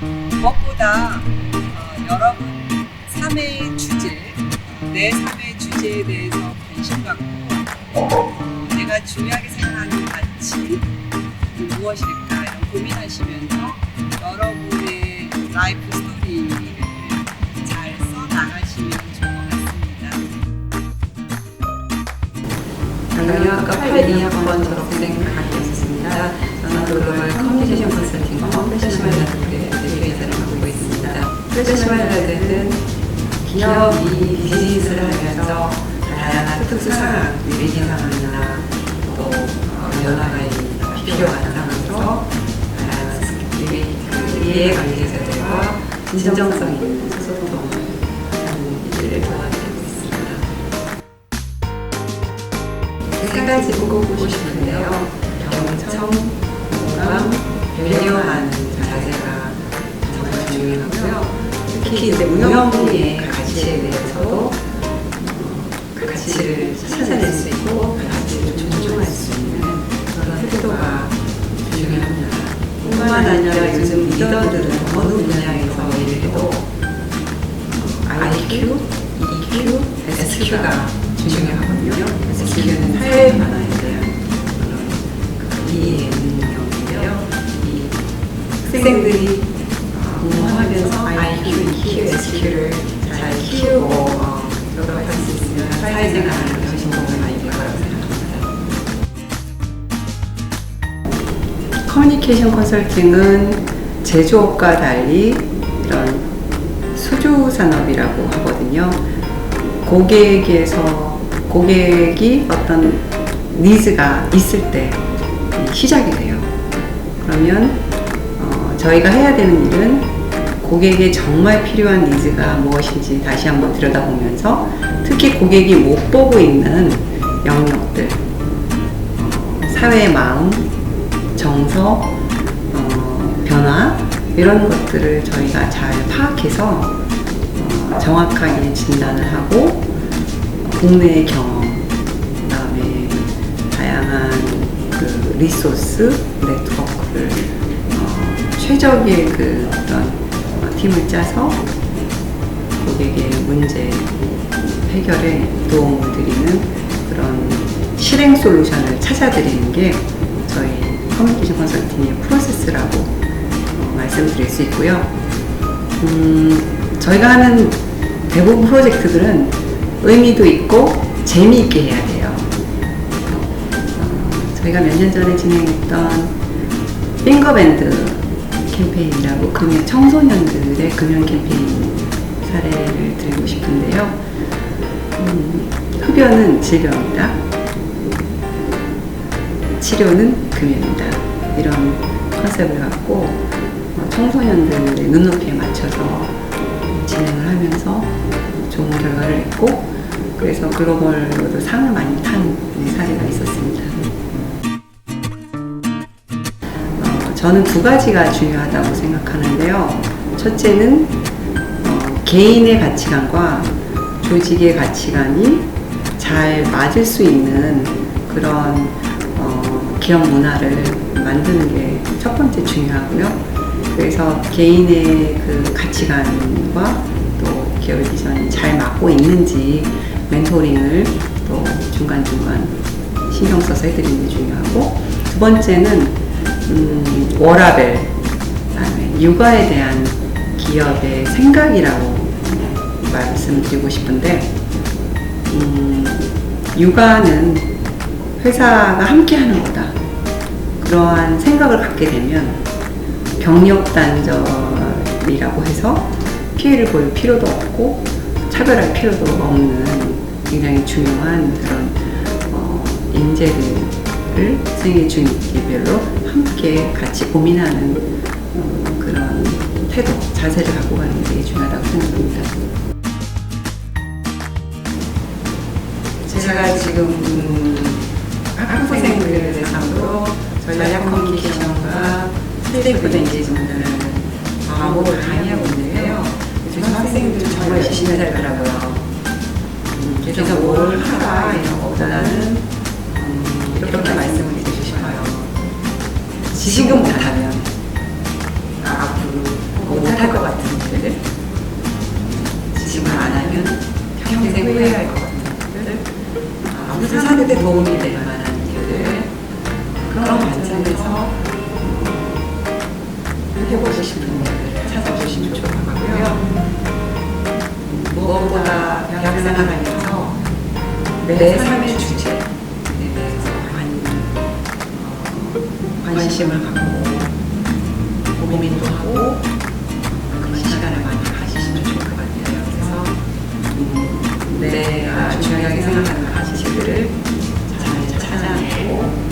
무엇보다 어, 여러분 삶의 주제, 내 삶의 주제에 대해서 관심 갖고 어, 내가 중요하게 생각하는 가치 무엇일까 이런 고민하시면서 여러분의 라이프 스토리를 잘 써나가시면 좋을 것 같습니다. 경영학과 82학번 졸업생 박혜수입니다. 저는 글로벌 커뮤니케이션 컨설팅과 프로페 프로페셔널 레드는 기업이 비즈니스를 하면서 다양한 특수상, 위기 상황이나 또 어, 변화가 필요한 상황에서 다양한 스킬이 그 이해 관계자들과 진정성 있는 소통을 하는 일을 도와드리고 있습니다. 세 가지 꼽고 싶은데요. 경청, 공감, 특히 이제 무형의 가치에 대해서도 어, 그 가치를 찾아낼 수 있고 가치를 존중할 수 있는 그런 태도가 중요합니다. 뿐만 아니라 요즘 리더들은 어느 분야에서 들어 IQ, EQ, SQ가 중요하거든요. SQ는 사회 변화에 대한 그런 그 이해 능력인데요. 이 학생들이 SQ를 잘 키우고 어, 노력할 수 있으면 사회생활을 훨씬 도움이 많이 될 거라고 생각합니다. 커뮤니케이션 컨설팅은 제조업과 달리 이런 수주 산업이라고 하거든요. 고객에게서 고객이 어떤 니즈가 있을 때 시작이 돼요. 그러면 어, 저희가 해야 되는 일은 고객의 정말 필요한 니즈가 무엇인지 다시 한번 들여다보면서 특히 고객이 못 보고 있는 영역들, 어, 사회의 마음, 정서, 어, 변화 이런 것들을 저희가 잘 파악해서 어, 정확하게 진단을 하고 국내의 경험, 그다음에 다양한 그 리소스 네트워크를 어, 최적의 그 어떤 어, 팀을 짜서 고객의 문제 해결에 도움을 드리는 그런 실행 솔루션을 찾아드리는 게 저희 커뮤니케이션 컨설팅의 프로세스라고 어, 말씀드릴 수 있고요. 음, 저희가 하는 대부분 프로젝트들은 의미도 있고 재미있게 해야 돼요. 어, 저희가 몇 년 전에 진행했던 핑거밴드 캠페인이라고 금연 청소년들의 금연 캠페인 사례를 드리고 싶은데요. 음, 흡연은 질병이다. 치료는 금연이다. 이런 컨셉을 갖고 어, 청소년들의 눈높이에 맞춰서 진행을 하면서 좋은 결과를 냈고 그래서 글로벌로도 상을 많이 탄 사례가 있었습니다. 저는 두 가지가 중요하다고 생각하는데요. 첫째는 어, 개인의 가치관과 조직의 가치관이 잘 맞을 수 있는 그런 어, 기업 문화를 만드는 게 첫 번째 중요하고요. 그래서 개인의 그 가치관과 또 기업 비전이 잘 맞고 있는지 멘토링을 또 중간중간 신경 써서 해드리는 게 중요하고 두 번째는 음, 워라벨 육아에 대한 기업의 생각이라고 말씀드리고 싶은데 음, 육아는 회사가 함께 하는 거다. 그러한 생각을 갖게 되면 경력 단절이라고 해서 피해를 볼 필요도 없고 차별할 필요도 없는 굉장히 중요한 그런 어, 인재 들을 생애 중기별로 함께 같이 고민하는 어, 그런 태도, 자세를 갖고 가는 게 중요하다고 생각합니다. 제가 지금 음, 학부생들을 대상으로 전략 커뮤니케이션과 스테이크홀더 엔게이지먼트를 과목을 강의하고 있는데요. 요즘 학생들이 정말 열심히 살더라고요. 음, 그래서 뭘 하라 이런 것보다는 할 것 같은 일들, 지금 안 하면 평생 후회할 것 같은 일들, 앞으로 사는 데 도움이 될 만한 일들, 그런 관점에서 해보고 싶은 일들을 찾아보시면 좋을 것 같고요. 무엇보다 대학 생활하면서 내 삶의 주제에 대해서 많이 어, 관심을 갖고 내가 중요하게 생각하는 가치들을 잘 찾아내고